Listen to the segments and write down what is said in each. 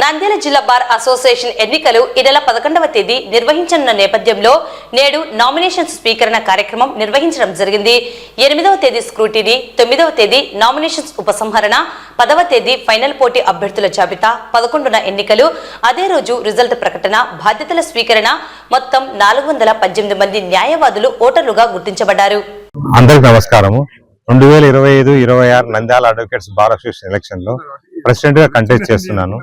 నంద్యాల జిల్లా bar association ఎన్నికలు ఈ నెల పదకొండవ తేదీ నిర్వహించనున్న నేపథ్యంలో నేడు నామినేషన్ స్వీకరణ కార్యక్రమం నిర్వహించడం జరిగింది. ఎనిమిదవ తేదీ స్క్రూటినీ తొమ్మిదవ తేదీ నామినేషన్స్ ఉపసంహరణ పదవ తేదీ ఫైనల్ పోటీ అభ్యర్థుల జాబితా పదకొండున ఎన్నికలు అదే రోజు రిజల్ట్ ప్రకటన బాధ్యతల స్వీకరణ మొత్తం నాలుగు వందల పద్దెనిమిది మంది న్యాయవాదులు ఓటర్లుగా గుర్తించబడ్డారు. అందరికి నమస్కారము. రెండు వేల ఇరవై ఐదు ఇరవై ఆరు నంద్యాల అడ్వకేట్స్ బార్ అసోసియేషన్ ఎలక్షన్లో ప్రెసిడెంట్గా కంటెస్ట్ చేస్తున్నాను.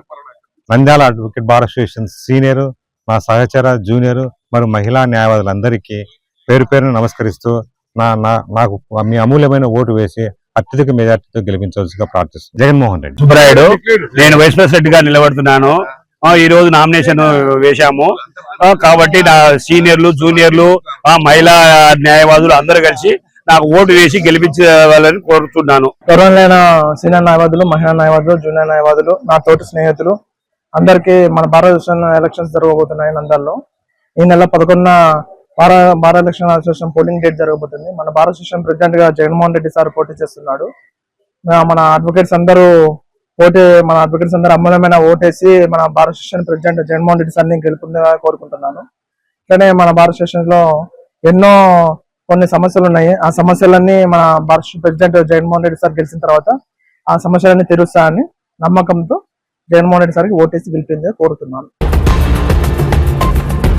Nandyal advocate bar association senior మా సహచర జూనియర్ మరియు మహిళా న్యాయవాదులందరికీ పేరు పేరున నమస్కరిస్తూ నా నా- నాకు మీ అమూల్యమైన ఓటు వేసి అత్యధిక మెజార్టీతో గెలిపించవలసిగా ప్రార్థిస్తున్నాను జగన్మోహన్ రెడ్డి. సుబ్బరాయుడు నేను వైస్ ప్రెసిడెంట్గా నిలబడుతున్నాను. ఆ, ఈ రోజు నామినేషన్ వేశాము. కాబట్టి నా సీనియర్లు జూనియర్లు ఆ మహిళా న్యాయవాదులు అందరూ కలిసి నాకు ఓటు వేసి గెలిపించాలని కోరుతున్నాను. గౌరవనీయులైన సీనియర్ న్యాయవాదులు మహిళా న్యాయవాదులు జూనియర్ న్యాయవాదులు నా తోటి స్నేహితులు అందరికీ మన భారతదేశం ఎలక్షన్స్ జరగబోతున్నాయి నంద్యాలలో ఈ నెల పదకొండున భార భారత ఎలక్షన్ అసోసియేషన్ పోలింగ్ డేట్ జరగబోతుంది. మన భారత అసోసియేషన్ ప్రెసిడెంట్గా జగన్మోహన్ రెడ్డి సార్ పోటీ చేస్తున్నాడు. మన అడ్వకేట్స్ అందరూ ఓటే మన అడ్వకేట్స్ అందరూ అమూల్యమైన ఓటేసి మన భారత అసోసియేషన్ ప్రెసిడెంట్ జగన్మోహన్ రెడ్డి సార్ని గెలుపొందేలా కోరుకుంటున్నాను. అట్లనే మన భారత అసోసియేషన్లో ఎన్నో కొన్ని సమస్యలు ఉన్నాయి ఆ సమస్యలన్నీ మన భారత ప్రెసిడెంట్ జగన్మోహన్ రెడ్డి సార్ గెలిచిన తర్వాత ఆ సమస్యలన్నీ తీరుస్తానని నమ్మకంతో జగన్మోహన్ రెడ్డి సార్కి ఓటేసి గెలిపిందని కోరుతున్నాను.